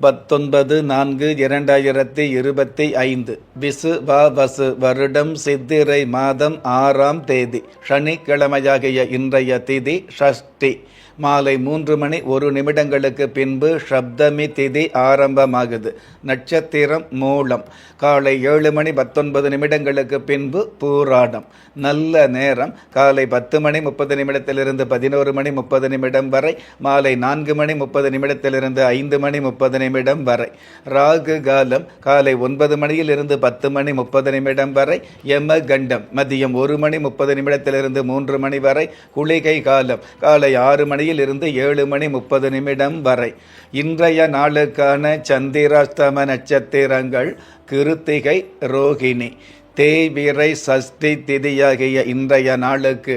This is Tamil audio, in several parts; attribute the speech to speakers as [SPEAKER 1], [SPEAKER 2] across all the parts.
[SPEAKER 1] பத்தொன்பது நான்கு இரண்டாயிரத்தி இருபத்தி ஐந்து. விசு வா வசு வருடம் சித்திரை மாதம் ஆறாம் தேதி. சனிக்கிழமையாகிய இன்றைய திதி ஷஷ்டி. மாலை மூன்று மணி ஒரு நிமிடங்களுக்கு பின்பு சப்தமி திதி ஆரம்பமாகுது. நட்சத்திரம் மூலம். காலை ஏழு மணி பத்தொன்பது நிமிடங்களுக்கு பின்பு பூராடம். நல்ல நேரம். காலை பத்து மணி முப்பது நிமிடத்திலிருந்து பதினோரு மணி முப்பது நிமிடம் வரை. மாலை நான்கு மணி முப்பது நிமிடத்திலிருந்து ஐந்து மணி முப்பது நிமிடம் வரை. ராகு காலம். காலை ஒன்பது மணியிலிருந்து பத்து மணி முப்பது நிமிடம் வரை. யம கண்டம். மதியம் ஒரு மணி முப்பது நிமிடத்திலிருந்து மூன்று மணி வரை. குளிகை காலம். காலை ஆறு மணி மணியிலிருந்து ஏழு மணி முப்பது நிமிடம் வரை இன்றைய நாளுக்கான சந்திராஷ்டம நட்சத்திரங்கள் கிருத்திகை ரோகிணி தேவிரை சஷ்டி திதியாகிய இன்றைய நாளுக்கு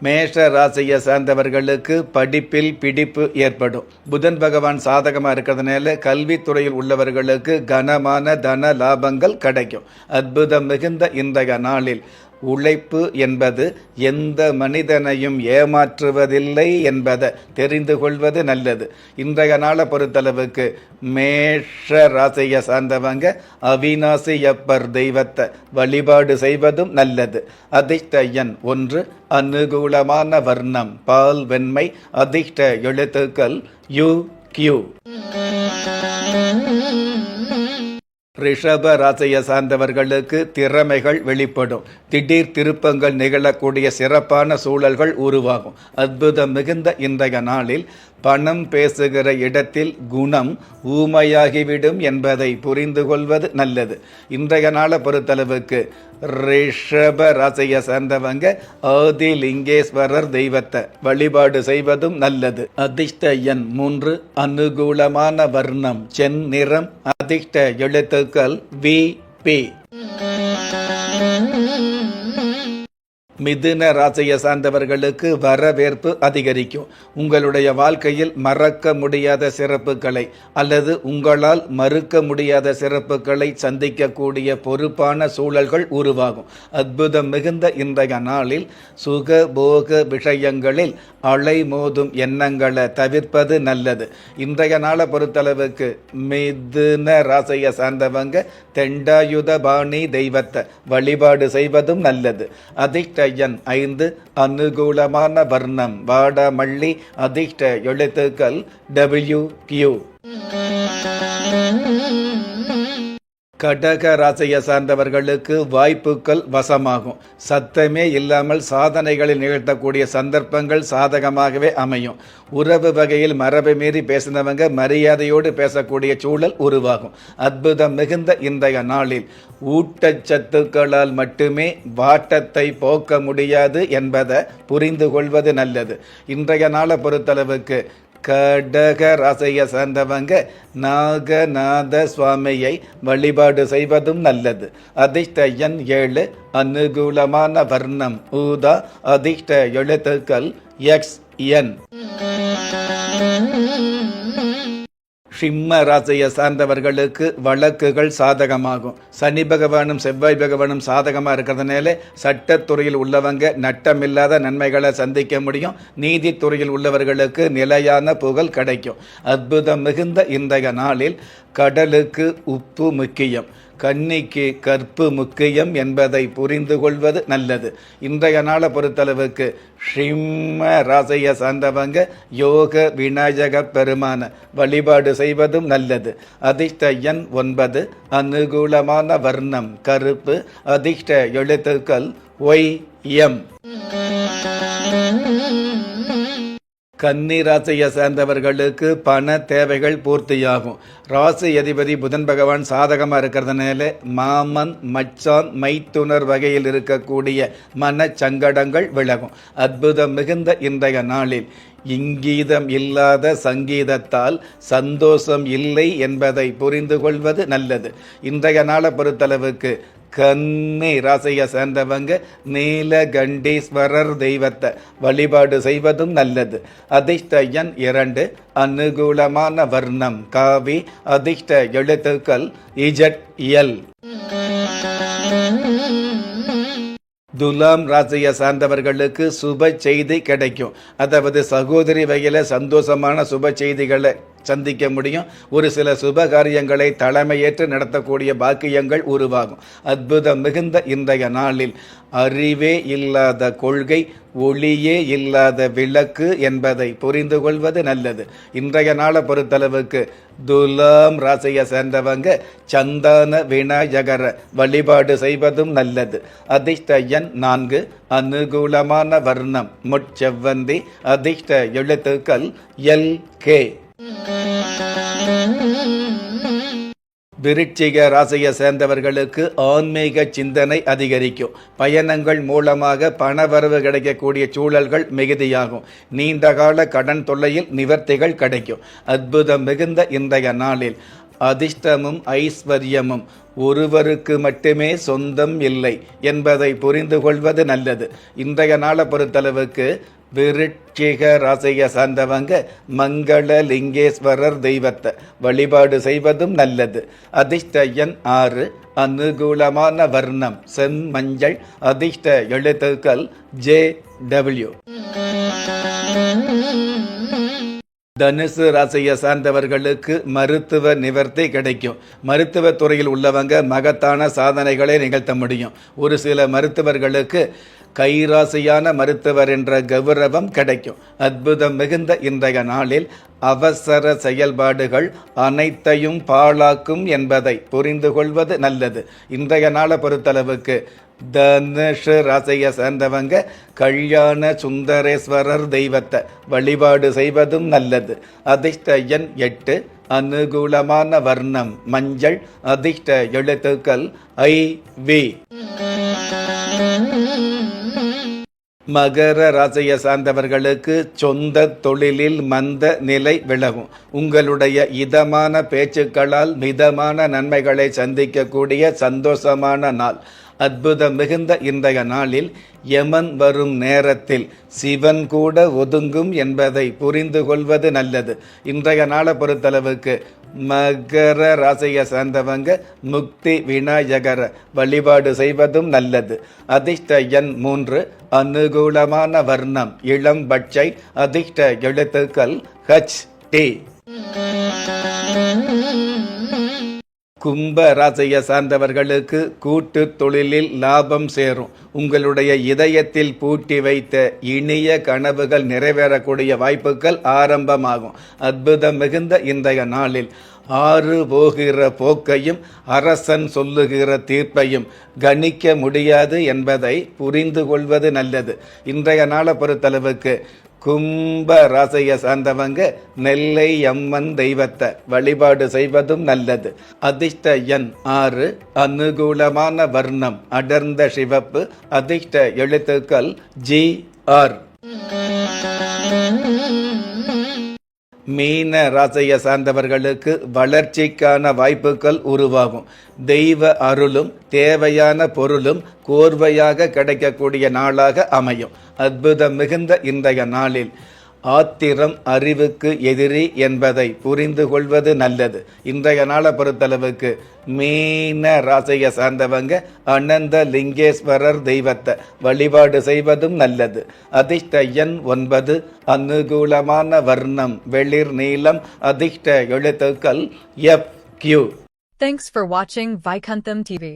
[SPEAKER 1] மேஷ ராசியை சார்ந்தவர்களுக்கு படிப்பில் பிடிப்பு ஏற்படும். புதன் பகவான் சாதகமாக இருக்கிறதுனால கல்வித்துறையில் உள்ளவர்களுக்கு கனமான தன லாபங்கள் கிடைக்கும். அற்புதம் மிகுந்த இன்றைய நாளில். உழைப்பு என்பது எந்த மனிதனையும் ஏமாற்றுவதில்லை என்பதை தெரிந்து கொள்வது நல்லது. இன்றைய நாளை பொறுத்தளவுக்கு மேஷ ராசியை சார்ந்தவங்க அவிநாசி அப்பர் தெய்வத்தை வழிபாடு செய்வதும் நல்லது. அதிர்ஷ்ட எண் ஒன்று அனுகூலமான வர்ணம் பால் வெண்மை அதிர்ஷ்ட எழுத்துக்கள் யு கியூ. ரிஷப ராசியை சார்ந்தவர்களுக்கு திறமைகள் வெளிப்படும். திடீர் திருப்பங்கள் நிகழக்கூடிய சிறப்பான சூழல்கள் உருவாகும். அற்புதம் மிகுந்த இன்றைய நாளில் பணம் பேசுகிற இடத்தில் குணம் ஊமையாகிவிடும் என்பதை புரிந்து கொள்வது நல்லது. இன்றைய நாளை பொறுத்தளவுக்கு ரிஷப ராசியை சேர்ந்தவங்க ஆதிலிங்கேஸ்வரர் தெய்வத்தை வழிபாடு செய்வதும் நல்லது. அதிர்ஷ்ட எண் மூன்று அனுகூலமான வர்ணம் செந்நிறம் அதிர்ஷ்ட எழுத்துக்கள் வி பி. மிதுன ராசியை சார்ந்தவர்களுக்கு வரவேற்பு அதிகரிக்கும். உங்களுடைய வாழ்க்கையில் மறக்க முடியாத சிறப்புகளை அல்லது உங்களால் மறுக்க முடியாத சிறப்புகளை சந்திக்கக்கூடிய பொறுப்பான சூழல்கள் உருவாகும். அற்புதம் மிகுந்த இன்றைய நாளில் சுக போக விஷயங்களில் அலை மோதும் எண்ணங்களை தவிர்ப்பது நல்லது. இன்றைய நாளை பொறுத்தளவுக்கு மிதுன ராசியை சார்ந்தவங்க தெண்டாயுத பாணி தெய்வத்தை வழிபாடு செய்வதும் நல்லது. அதிர்ஷ்ட எண் ஐந்து அனுகூலமான வர்ணம். வாடமள்ளி அதிர்ஷ்ட எழுத்துக்கள் டபிள்யூ கியூ கடக ராசியை சார்ந்தவர்களுக்கு வாய்ப்புகள் வசமாகும். சத்தமே இல்லாமல் சாதனைகளை நிகழ்த்தக்கூடிய சந்தர்ப்பங்கள் சாதகமாகவே அமையும். உறவு வகையில் மரபை மீறி பேசினவங்க மரியாதையோடு பேசக்கூடிய சூழல் உருவாகும். அற்புதம் மிகுந்த இன்றைய நாளில் ஊட்டச்சத்துக்களால் மட்டுமே வாட்டத்தை போக்க முடியாது என்பதை புரிந்து கொள்வது நல்லது. இன்றைய நாளை பொறுத்தளவுக்கு கடக ராசியை சேர்ந்தவங்க நாகநாத சுவாமியை வழிபாடு செய்வதும் நல்லது. அதிர்ஷ்ட எண் ஏழு அனுகூலமான வர்ணம். ஊதா அதிர்ஷ்ட எழுத்துக்கள் எக்ஸ் என் சிம்ம ராசியை சார்ந்தவர்களுக்கு வழக்குகள் சாதகமாகும். சனி பகவானும் செவ்வாய் பகவானும் சாதகமாக இருக்கிறதுனால சட்டத்துறையில் உள்ளவங்க நட்டமில்லாத நன்மைகளை சந்திக்க முடியும். நீதித்துறையில் உள்ளவர்களுக்கு நிலையான புகழ் கிடைக்கும். அற்புதம் மிகுந்த இன்றைய நாளில் கடலுக்கு உப்பு முக்கியம். கன்னிக்கு கற்பு முக்கியம் என்பதை புரிந்து கொள்வது நல்லது. இன்றைய நாளை பொறுத்தளவுக்கு ஷிம்ம ராசியை சார்ந்தவங்க யோக விநாயக பெருமான வழிபாடு செய்வதும் நல்லது. அதிர்ஷ்ட எண் ஒன்பது அனுகூலமான வர்ணம் கருப்பு அதிர்ஷ்ட எழுத்துக்கள் ஒய் எம். கன்னி ராசியை சேர்ந்தவர்களுக்கு பண தேவைகள் பூர்த்தியாகும். ராசி அதிபதி புதன் பகவான் சாதகமாக இருக்கிறதுனால மாமன் மச்சான் மைத்துனர் வகையில் இருக்கக்கூடிய மனச்சங்கடங்கள் விலகும். அற்புதம் மிகுந்த இன்றைய நாளில் இங்கீதம் இல்லாத சங்கீதத்தால் சந்தோஷம் இல்லை என்பதை புரிந்து கொள்வது நல்லது. இன்றைய நாளை பொறுத்தளவுக்கு கன்னி ராசியை சேர்ந்தவங்க நீலகண்டீஸ்வரர் தெய்வத்தை வழிபாடு செய்வதும் நல்லது. அதிர்ஷ்ட எண் இரண்டு அனுகூலமான வர்ணம். காவி அதிர்ஷ்ட எழுத்துக்கள் இஜட் எல் துலாம் ராசியை சார்ந்தவர்களுக்கு சுப செய்தி கிடைக்கும். அதாவது சகோதரி வகையில் சந்தோஷமான சுப செய்திகளை சந்திக்க முடியும். ஒரு சில சுப காரியங்களை தலைமையேற்று நடத்தக்கூடிய பாக்கியங்கள் உருவாகும். அற்புதம் மிகுந்த இன்றைய நாளில் அறிவே இல்லாத கொள்கை ஒளியே இல்லாத விளக்கு என்பதை புரிந்து கொள்வது நல்லது. இன்றைய நாளை பொறுத்தளவுக்கு துலாம் ராசியை சேர்ந்தவங்க சந்தான விநாயகர வழிபாடு செய்வதும் நல்லது. அதிர்ஷ்ட எண் நான்கு அனுகூலமான வர்ணம் முட்செவ்வந்தி அதிர்ஷ்ட எழுத்துக்கள் எல் கே. விருட்சிக ராசியை சேர்ந்தவர்களுக்கு ஆன்மீக சிந்தனை அதிகரிக்கும். பயணங்கள் மூலமாக பணவரவு கிடைக்கக்கூடிய சூழல்கள் மிகுதியாகும். நீண்டகால கடன் தொல்லையில் நிவர்த்திகள் கிடைக்கும். அற்புதம் மிகுந்த இன்றைய நாளில். அதிர்ஷ்டமும் ஐஸ்வர்யமும். ஒருவருக்கு மட்டுமே சொந்தம் இல்லை என்பதை புரிந்து கொள்வது நல்லது. இன்றைய நாளை பொறுத்தளவுக்கு விருட்சிக ராசியை சார்ந்தவங்க மங்கள லிங்கேஸ்வரர் தெய்வத்தை வழிபாடு செய்வதும் நல்லது. அதிர்ஷ்டயன் ஆறு அனுகூலமான வர்ணம் செம்மஞ்சள் அதிர்ஷ்ட எழுத்துக்கள் ஜே டபிள்யூ. தனுசு ராசியை சார்ந்தவர்களுக்கு மருத்துவ நிவர்த்தி கிடைக்கும். மருத்துவ துறையில் உள்ளவங்க மகத்தான சாதனைகளை நிகழ்த்த முடியும். ஒரு சில மருத்துவர்களுக்கு கைராசியான மருத்துவர் என்ற கௌரவம் கிடைக்கும். அற்புதம் மிகுந்த இன்றைய நாளில் அவசர செயல்பாடுகள் அனைத்தையும் பாழாக்கும் என்பதை புரிந்து கொள்வது நல்லது. இன்றைய நாளை பொறுத்தளவுக்கு தனுஷ் ராசியை சேர்ந்தவங்க கல்யாண சுந்தரேஸ்வரர் தெய்வத்தை வழிபாடு செய்வதும் நல்லது. அதிர்ஷ்ட எண் எட்டு அனுகூலமான வர்ணம் மஞ்சள் அதிர்ஷ்ட எழுத்துக்கள் ஐ வி. மகர ராசியை சார்ந்தவர்களுக்கு சொந்த தொழிலில் மந்த நிலை விலகும். உங்களுடைய இதமான பேச்சுக்களால் மிதமான நன்மைகளை சந்திக்கக்கூடிய சந்தோஷமான நாள். அற்புதம் மிகுந்த இன்றைய நாளில் யமன் வரும் நேரத்தில் சிவன் கூட ஒதுங்கும் என்பதை புரிந்து கொள்வது நல்லது. இன்றைய நாளை பொறுத்தளவுக்கு மகர ராசியை சார்ந்தவங்க முக்தி விநாயகர வழிபாடு செய்வதும் நல்லது. அதிர்ஷ்ட எண் மூன்று அனுகூலமான வர்ணம் இளம் பட்சை அதிர்ஷ்ட எழுத்துக்கள் ஹச் டி கும்ப ராசியை சார்ந்தவர்களுக்கு கூட்டு தொழிலில் லாபம் சேரும். உங்களுடைய இதயத்தில் பூட்டி வைத்த இனிய கனவுகள் நிறைவேறக்கூடிய வாய்ப்புகள் ஆரம்பமாகும். அற்புதம் மிகுந்த இன்றைய நாளில் ஆறு போகிற போக்கையும் அரசன் சொல்லுகிற தீர்ப்பையும் கணிக்க முடியாது என்பதை புரிந்து கொள்வது நல்லது. இன்றைய நாளை பொறுத்தளவுக்கு கும்ப ராசியை சார்ந்தவங்க நெல்லை அம்மன் தெய்வத்தை வழிபாடு செய்வதும் நல்லது. அதிர்ஷ்ட எண் ஆறு அனுகூலமான வர்ணம் அடர்ந்த சிவப்பு அதிர்ஷ்ட எழுத்துக்கள் ஜி ஆர். மீன ராசியை சார்ந்தவர்களுக்கு வளர்ச்சிக்கான வாய்ப்புகள் உருவாகும். தெய்வ அருளும் தேவையான பொருளும் கோர்வையாக கிடைக்கக்கூடிய நாளாக அமையும். அற்புதம் மிகுந்த இன்றைய நாளில். ஆத்திரம் அறிவுக்கு எதிரி என்பதை புரிந்து கொள்வது நல்லது. இன்றைய நாளை பொறுத்தளவுக்கு மீன ராசியை சார்ந்தவங்க அனந்த லிங்கேஸ்வரர் தெய்வத்தை வழிபாடு செய்வதும் நல்லது. அதிர்ஷ்ட எண் ஒன்பது அனுகூலமான வர்ணம் வெளிர் நீளம் அதிர்ஷ்ட எழுத்துக்கள் எஃப் கியூ
[SPEAKER 2] தேங்க்ஸ் ஃபார் வாட்சிங் வைகந்தம் டிவி